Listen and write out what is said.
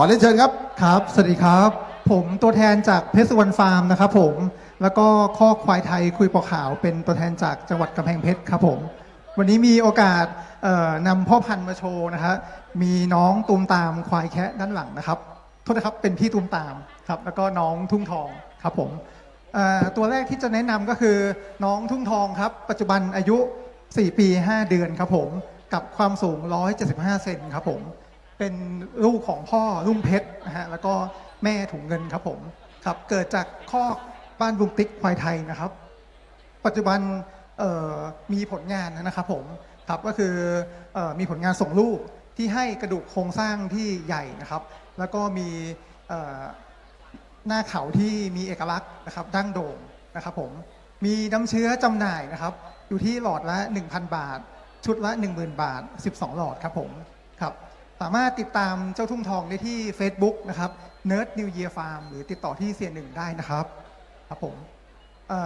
ขอเรียนเชิญครับ ครับ สวัสดีครับ ผมตัวแทนจากเพชรสุวรรณฟาร์มนะครับผม แล้วก็ข้อควายไทยคุยปอขาวเป็นตัวแทนจากจังหวัดกำแพงเพชรครับผม วันนี้มีโอกาสเอ่อนำพ่อพันธุ์มาโชว์นะฮะมีน้องตูมตามควายแคะด้านหลังนะครับ โทษนะครับ เป็นพี่ตูมตามครับ แล้วก็น้องทุ่งทองครับผมเอ่อตัวแรกที่จะแนะนำก็คือน้องทุ่งทองครับ ปัจจุบันอายุ 4 ปี 5 เดือนครับผม กับความสูง 175 เซนครับผม เป็นลูกของพ่อรุ่งเพชรนะฮะแล้วก็แม่ถุงเงินครับผมครับเกิดจากคอกบ้านบุงติ๊กควายไทยนะครับ ปัจจุบันมีผลงานนะครับผมครับก็คืออมีผลงานส่งลูกที่ให้กระดูกโครงสร้างที่ใหญ่นะครับ แล้วก็มีหน้าเขาที่มีเอกลักษณ์นะครับดั้งโด่งนะครับผมมีน้ำเชื้อจำหน่ายนะครับ อยู่ที่หลอดละ 1,000 บาท ชุดละ 10,000 บาท 12 หลอดครับผมครับ สามารถติดตามเจ้าทุ่งทองได้ที่ Facebook นะครับ Nerd New Year Farm หรือติดต่อที่เซียนหนึ่งได้นะครับ ครับผม